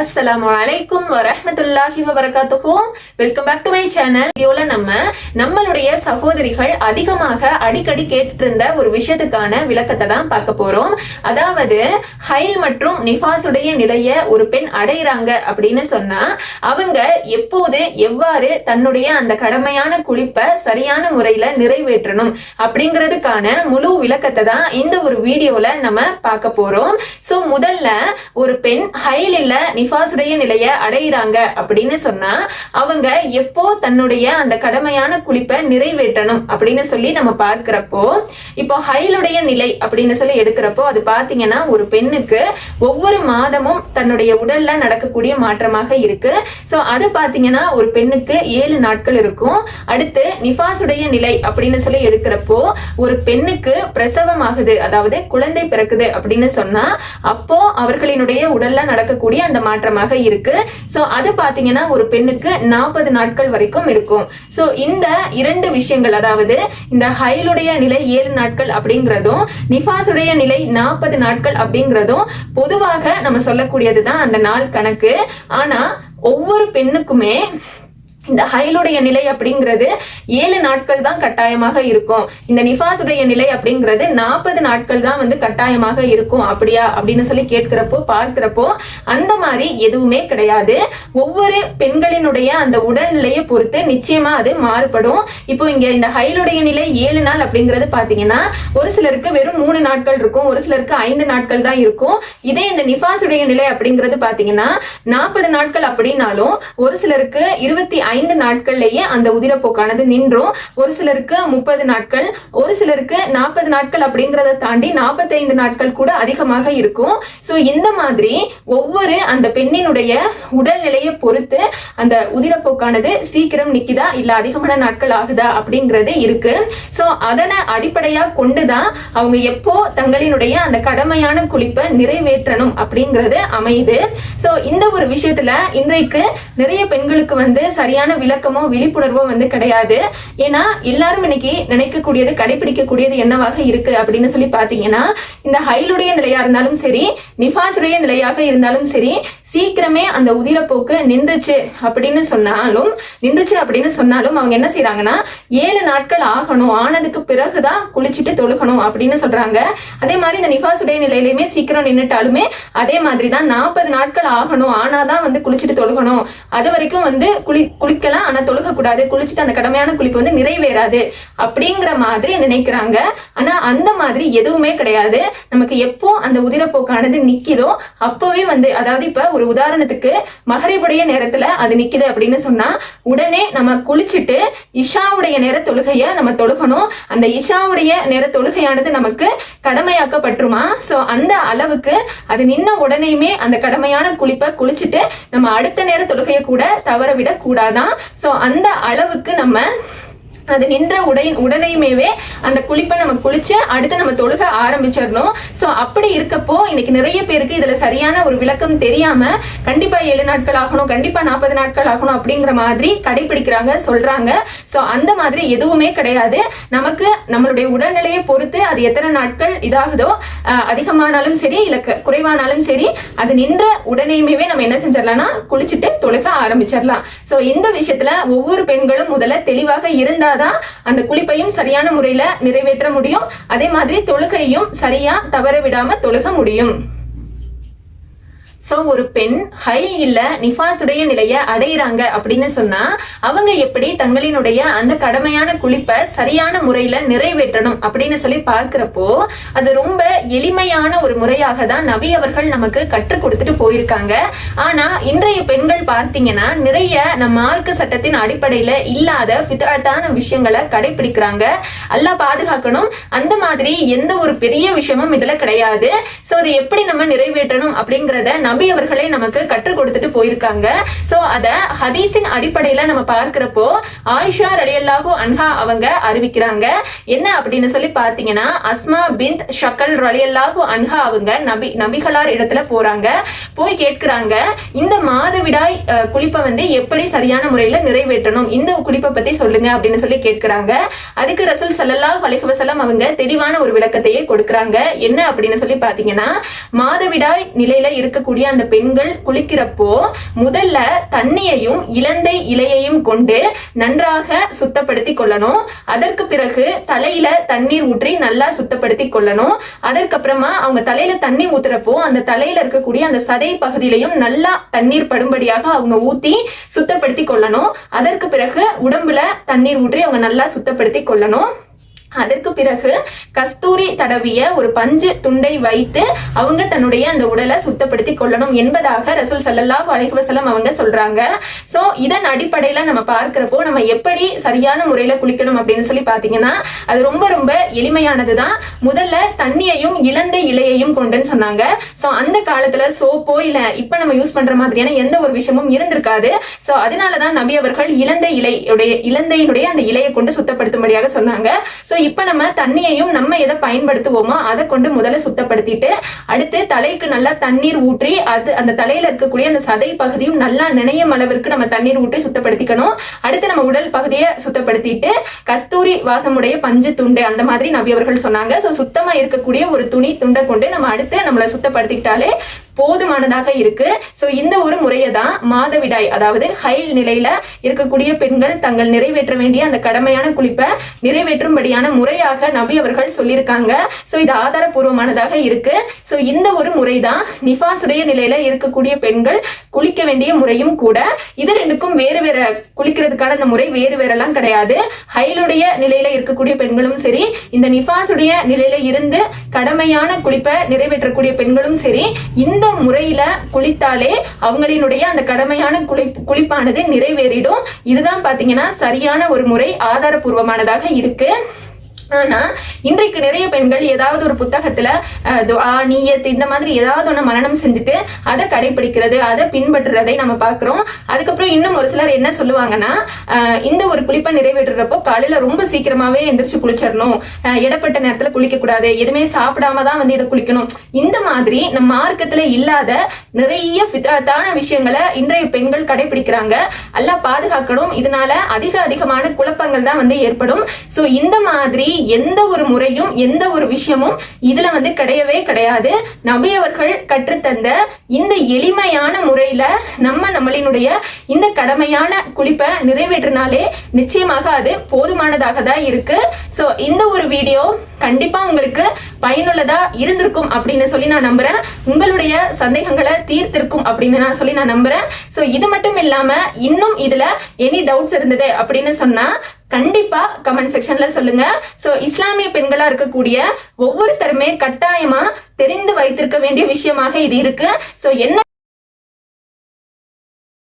அஸ்ஸலாமு அலைக்கும் வரஹ்மத்துல்லாஹி வபரகாத்துஹும் welcome back to my channel வீடியோல நம்ம நம்மளுடைய சகோதரிகள் அதிகமாக அடிக்கடி கேட்டுட்டு இருந்த ஒரு விஷயத்துக்கான விளக்கத்தை தான் பார்க்க போறோம். அதாவது ஹைல் மற்றும் நிஃபாஸுடைய நிலைய ஒரு பெண் அடையிறாங்க அப்படின்னு சொன்னா அவங்க எப்போது எவ்வாறு தன்னுடைய அந்த கடமையான குளிப்பை சரியான முறையில நிறைவேற்றணும் அப்படிங்கிறதுக்கான முழு விளக்கத்தை தான் இந்த ஒரு வீடியோல நம்ம பார்க்க போறோம். சோ முதல்ல ஒரு பெண் ஹைல் இல்ல நிஃபாசுடைய நிலைய அடையிறாங்க அப்படின்னு சொன்னா அவங்க எப்போ தன்னுடைய அந்த கடமையான குளிப்பை நிறைவேற்றணும் அப்படின்னு சொல்லி நம்ம பார்க்கிறப்போ இப்போ ஹைலுடைய நிலை அப்படின்னு சொல்லி எடுக்கிறப்போ அது பாத்தீங்கன்னா ஒரு பெண்ணுக்கு ஒவ்வொரு மாதமும் தன்னுடைய உடல்ல நடக்கக்கூடிய மாற்றமாக இருக்கு. சோ அது பாத்தீங்கன்னா ஒரு பெண்ணுக்கு ஏழு நாட்கள் இருக்கும். அடுத்து நிஃபாசுடைய நிலை அப்படின்னு சொல்லி எடுக்கிறப்போ ஒரு பெண்ணுக்கு பிரசவம் ஆகுது அதாவது குழந்தை பிறக்குது அப்படின்னு சொன்னா அப்போ அவர்களினுடைய உடல்ல நடக்கக்கூடிய அந்த மாற்றமாக இருக்கு. சோ அது பாத்தீங்கன்னா ஒரு பெண்ணுக்கு நாற்பது நாட்கள் வரைக்கும் இருக்கும். சோ இந்த இரண்டு விஷயங்கள் அதாவது இந்த ஹைலுடைய நிலை ஏழு நாட்கள் அப்படிங்கிறதும் நிஃபாஸுடைய நிலை நாற்பது நாட்கள் அப்படிங்கிறதும் பொதுவாக நம்ம சொல்லக்கூடியதுதான் அந்த நாள் கணக்கு. ஆனா ஒவ்வொரு பெண்ணுக்குமே இந்த ஹைலுடைய நிலை அப்படிங்கிறது ஏழு நாட்கள் தான் கட்டாயமாக இருக்கும். இந்த நிஃபாஸுடைய நிலை அப்படிங்கிறது நாற்பது நாட்கள் தான் வந்து கட்டாயமாக இருக்கும். அப்படியா? அப்படின்னு சொல்லி கேட்கிறப்போ பார்க்கிறப்போ அந்த மாதிரி எதுவுமே கிடையாது. ஒவ்வொரு பெண்களினுடைய அந்த உடல்நிலையை பொறுத்து நிச்சயமா அது மாறுபடும். இப்போ இங்க இந்த ஹைலுடைய நிலை ஏழு நாள் அப்படிங்கிறது பாத்தீங்கன்னா ஒரு சிலருக்கு வெறும் மூணு நாட்கள் இருக்கும். ஒரு சிலருக்கு ஐந்து நாட்கள் தான் இருக்கும். இதே இந்த நிஃபாஸுடைய நிலை அப்படிங்கிறது பாத்தீங்கன்னா நாற்பது நாட்கள் அப்படின்னாலும் ஒரு சிலருக்கு இருபத்தி ஐந்து நாட்கள்லயே அந்த உதிரப்போக்கானது நின்றும். ஒரு சிலருக்கு முப்பது நாட்கள் ஒரு சிலருக்கு நாற்பது நாட்கள் அப்படிங்கறத தாண்டி நாற்பத்தைந்து நாட்கள் கூட அதிகமாக இருக்கும். சோ இந்த மாதிரி ஒவ்வொரு அந்த பெண்ணினுடைய உடல்நிலையை பொறுத்து அந்த உதிரப்போக்கானது சீக்கிரம் நிக்குதா இல்ல அதிகமான நாட்கள் ஆகுதா அப்படிங்கறது இருக்கு. சோ அதனை அடிப்படையா கொண்டுதான் அவங்க எப்போ தங்களினுடைய அந்த கடமையான குளிப்பை நிறைவேற்றணும் அப்படிங்கிறது அமையுது. சோ இந்த ஒரு விஷயத்துல இன்றைக்கு நிறைய பெண்களுக்கு வந்து சரியான விளக்கமோ விழிப்புணர்வோ வந்து கிடையாது. ஏன்னா எல்லாரும் இன்னைக்கு நினைக்கக்கூடியது கடைபிடிக்கக்கூடியது என்னவாக இருக்கு அப்படின்னு சொல்லி பாத்தீங்கன்னா இந்த ஹைலுடைய நிலையா இருந்தாலும் சரி நிஃபாசுடைய நிலையாக இருந்தாலும் சரி சீக்கிரமே அந்த உதிரப்போக்கு நின்றுச்சு அப்படின்னு சொன்னாலும் நின்றுச்சு அப்படின்னு சொன்னாலும் அவங்க என்ன செய்யறாங்கன்னா ஏழு நாட்கள் ஆகணும் ஆனதுக்கு பிறகுதான் குளிச்சுட்டு தொழுகணும் அப்படின்னு சொல்றாங்க. அதே மாதிரி இந்த நிஃபாசுடைய நிலையிலுமே சீக்கிரம் நின்றுட்டாலுமே அதே மாதிரி தான் நாற்பது நாட்கள் ஆகணும் ஆனாதான் வந்து குளிச்சுட்டு தொழுகணும். அது வரைக்கும் வந்து குளி குளிக்கலாம் ஆனா தொழுக கூடாது குளிச்சுட்டு அந்த கடமையான குளிப்பு வந்து நிறைவேறாது அப்படிங்கிற மாதிரி நினைக்கிறாங்க. ஆனா அந்த மாதிரி எதுவுமே கிடையாது. நமக்கு எப்போ அந்த உதிரப்போக்கானது நிக்கிதோ அப்பவே வந்து அதாவது இப்ப ஒரு உதாரணத்துக்கு மகரிபுடைய நேரத்துல அது நிக்குது அப்படின்னு சொன்னா உடனே நம்ம குளிச்சுட்டு இஷாவுடைய நேர தொழுகைய நம்ம தொழுகணும். அந்த இஷாவுடைய நேர தொழுகையானது நமக்கு கடமையாக்கப்பட்டுருமா? சோ அந்த அளவுக்கு அது நின்ன உடனேயுமே அந்த கடமையான குளிப்பை குளிச்சுட்டு நம்ம அடுத்த நேர தொழுகையை கூட தவற விட கூடாதான் சோ அந்த அளவுக்கு நம்ம அது நின்ற உடை உடனேயுமேவே அந்த குளிப்பை நம்ம குளிச்சு அடுத்து நம்ம தொழுக ஆரம்பிச்சிடணும். ஸோ அப்படி இருக்கப்போ இன்னைக்கு நிறைய பேருக்கு இதுல சரியான ஒரு விளக்கம் தெரியாம கண்டிப்பா ஏழு நாட்கள் ஆகணும் கண்டிப்பா நாற்பது நாட்கள் ஆகணும் அப்படிங்கிற மாதிரி கடைபிடிக்கிறாங்க சொல்றாங்க. ஸோ அந்த மாதிரி எதுவுமே கிடையாது. நமக்கு நம்மளுடைய உடல்நிலையை பொறுத்து அது எத்தனை நாட்கள் இதாகுதோ அதிகமானாலும் சரி இல்ல குறைவானாலும் சரி அது நின்ற உடனேயுமே நம்ம என்ன செஞ்சிடலாம்னா குளிச்சுட்டு தொழுக ஆரம்பிச்சிடலாம். ஸோ இந்த விஷயத்துல ஒவ்வொரு பெண்களும் முதல்ல தெளிவாக தான் அந்த குளிப்பையும் சரியான முறையில நிறைவேற்ற முடியும். அதே மாதிரி தொழுகையும் சரியா தவற விடாம தொழுக முடியும். சோ ஒரு பெண் ஹை இல்ல நிஃபாசுடைய நிலைய அடையிறாங்க அப்படின்னு சொன்னா அவங்க எப்படி தங்களினுடைய அந்த கடமையான குளிப்பை சரியான முறையில நிறைவேற்றணும் அப்படின்னு சொல்லி பார்க்கிறப்போ அது ரொம்ப எளிமையான ஒரு முறையாக தான் நவி அவர்கள் நமக்கு கற்றுக் கொடுத்துட்டு போயிருக்காங்க. ஆனா இன்றைய பெண்கள் பார்த்தீங்கன்னா நிறைய நம் மார்க்க சட்டத்தின் அடிப்படையில இல்லாத பிதாத்தான விஷயங்களை கடைபிடிக்கிறாங்க அல்லாஹ் பாதுகாக்கணும். அந்த மாதிரி எந்த ஒரு பெரிய விஷயமும் இதுல கிடையாது. சோ அதை எப்படி நம்ம நிறைவேற்றணும் அப்படிங்கறத நபி அவர்களே நமக்கு கற்றுக் கொடுத்துட்டு போயிருக்காங்க. சோ அத ஹதீஸின் அடிப்படையில நம்ம பார்க்கிறப்போ ஆயிஷா ரலியல்லாஹு அன்ஹா அவங்க அறிவிக்கிறாங்க. என்ன அப்படின்னு சொல்லி பாத்தீங்கன்னா அஸ்மா பிந்த் ஷக்கல் ரலியல்லாஹு அன்ஹா அவங்க நபி நபிகளார் இடத்துல போறாங்க. போய் கேட்கிறாங்க இந்த மாதவிடாய் குளிப்பை வந்து எப்படி சரியான முறையில நிறைவேற்றணும்? இந்த குளிப்பை பத்தி சொல்லுங்க அப்படின்னு சொல்லி கேட்கிறாங்க. அதுக்கு ரசூல் ஸல்லல்லாஹு அலைஹி வஸல்லம் அவங்க தெளிவான ஒரு விளக்கத்தையே கொடுக்கறாங்க. என்ன அப்படின்னு சொல்லி பாத்தீங்கன்னா மாதவிடாய் நிலையில இருக்கக்கூடிய அந்த பெண்கள் குளிக்கிறப்போ முதல்ல தண்ணியையும் இலந்தை இலையையும் கொண்டு நன்றாக சுத்தப்படுத்தி கொள்ளணும். அதற்கு பிறகு தலையில தண்ணீர் ஊற்றி நல்லா சுத்தப்படுத்தி கொள்ளணும். அதற்கப்புறமா அவங்க தலையில தண்ணி ஊத்துறப்போ அந்த தலையில இருக்கக்கூடிய அந்த சதை பகுதியிலையும் நல்லா தண்ணீர் படும்படியாக அவங்க ஊத்தி சுத்தப்படுத்தி கொள்ளணும். அதற்கு பிறகு உடம்புல தண்ணீர் ஊற்றி அவங்க நல்லா சுத்தப்படுத்தி கொள்ளணும். அதற்கு பிறகு கஸ்தூரி தடவிய ஒரு பஞ்சு துண்டை வைத்து அவங்க தன்னுடைய அந்த உடலை சுத்தப்படுத்தி கொள்ளணும் என்பதாக ரசூல் சல்லல்லாஹு அலைஹுவசலம் அவங்க சொல்றாங்க. சோ இதன் அடிப்படையில நம்ம பார்க்கிறப்போ நம்ம எப்படி சரியான முறையில குளிக்கணும் அப்படின்னு சொல்லி பாத்தீங்கன்னா அது ரொம்ப ரொம்ப எளிமையானதுதான். முதல்ல தண்ணியையும் இழந்த இலையையும் கொண்டுன்னு சொன்னாங்க. சோ அந்த காலத்துல சோப்போ இல்ல இப்ப நம்ம யூஸ் பண்ற மாதிரியான எந்த ஒரு விஷயமும் இருந்திருக்காது. சோ அதனாலதான் நபி அவர்கள் இழந்த இலையுடைய இலந்தையினுடைய அந்த இலையை கொண்டு சுத்தப்படுத்தும்படியாக சொன்னாங்க. சோ இப்ப நம்ம தண்ணியையும் நம்ம எதை பயன்படுத்துவோமோ அதை கொண்டு முதல்ல சுத்தப்படுத்திட்டு அடுத்து தலைக்கு நல்லா தண்ணீர் ஊற்றி அது அந்த தலையில இருக்கக்கூடிய அந்த சதை பகுதியும் நல்லா நினையும் அளவிற்கு நம்ம தண்ணீர் ஊற்றி சுத்தப்படுத்திக்கணும். அடுத்து நம்ம உடல் பகுதியை சுத்தப்படுத்திட்டு கஸ்தூரி வாசமுடைய பஞ்சு துண்டு அந்த மாதிரி நபி அவர்கள் சொன்னாங்க. சோ சுத்தமா இருக்கக்கூடிய ஒரு துணி துண்டை கொண்டு நம்ம அடுத்து நம்மளை சுத்தப்படுத்திக்கிட்டாலே போதுமானதாக இருக்கு. சோ இந்த ஒரு முறையை தான் மாதவிடாய் அதாவது ஹைல் நிலையில இருக்கக்கூடிய பெண்கள் தங்கள் நிறைவேற்ற வேண்டிய அந்த கடமையான குளிப்பை நிறைவேற்றும்படியான முறையாக நபி அவர்கள் சொல்லியிருக்காங்க. சோ இது ஆதாரபூர்வமானதாக இருக்கு. சோ இந்த ஒரு முறை தான் நிஃபாசுடைய நிலையில இருக்கக்கூடிய பெண்கள் குளிக்க வேண்டிய முறையும் கூட. இது ரெண்டுக்கும் வேறு வேற குளிக்கிறதுக்கான அந்த முறை வேறு வேறெல்லாம் கிடையாது. ஹைலுடைய நிலையில இருக்கக்கூடிய பெண்களும் சரி இந்த நிஃபாசுடைய நிலையில இருந்து கடமையான குளிப்பை நிறைவேற்றக்கூடிய பெண்களும் சரி இந்த முறையில குளித்தாலே அவங்களினுடைய அந்த கடமையான குளி குளிப்பானது நிறைவேறிடும். இதுதான் பாத்தீங்கன்னா சரியான ஒரு முறை ஆதாரபூர்வமானதாக இருக்கு. ஆனா இன்றைக்கு நிறைய பெண்கள் ஏதாவது ஒரு புத்தகத்துல நீயத்து இந்த மாதிரி ஏதாவது ஒன்று மரணம் செஞ்சுட்டு அதை கடைபிடிக்கிறது அதை பின்பற்றுறதை நம்ம பாக்குறோம் அதுக்கப்புறம் இன்னும் ஒரு சிலர் என்ன சொல்லுவாங்கன்னா இந்த ஒரு குளிப்பை நிறைவேற்றுறப்போ காலையில ரொம்ப சீக்கிரமாவே எந்திரிச்சு குளிச்சிடணும். இடப்பட்ட நேரத்துல குளிக்க கூடாது எதுவுமே சாப்பிடாம தான் வந்து இதை குளிக்கணும். இந்த மாதிரி நம்ம மார்க்கத்துல இல்லாத நிறைய தான விஷயங்களை இன்றைய பெண்கள் கடைபிடிக்கிறாங்க எல்லாம் பாதுகாக்கணும். இதனால அதிக அதிகமான குழப்பங்கள் தான் வந்து ஏற்படும். சோ இந்த மாதிரி எந்த ஒரு முறையும் எந்த ஒரு விஷயமும் இதுல வந்து கிடையவே கிடையாது. நபி அவர்கள் கற்றுத்தந்த இந்த எளிமையான முறையில நம்ம நம்மளினுடைய இந்த கடமையான குளிப்பை நிறைவேற்றினாலே நிச்சயமாக அது போதுமானதாக தான் இருக்கு. சோ இந்த ஒரு வீடியோ கண்டிப்பா உங்களுக்கு பயனுள்ளதா இருந்திருக்கும் அப்படின்னு சொல்லி நான் நம்புறேன். உங்களுடைய சந்தேகங்களை தீர்த்திருக்கும் அப்படின்னு நான் சொல்லி நான் நம்புறேன். சோ இது மட்டும் இல்லாம இன்னும் இதுல எனி டவுட்ஸ் இருந்தது அப்படின்னு சொன்னா கண்டிப்பா கமெண்ட் செக்ஷன்ல சொல்லுங்க. சோ இஸ்லாமிய பெண்களா இருக்கக்கூடிய ஒவ்வொருத்தருமே கட்டாயமா தெரிந்து வைத்திருக்க வேண்டிய விஷயமாக இது இருக்கு. சோ என்ன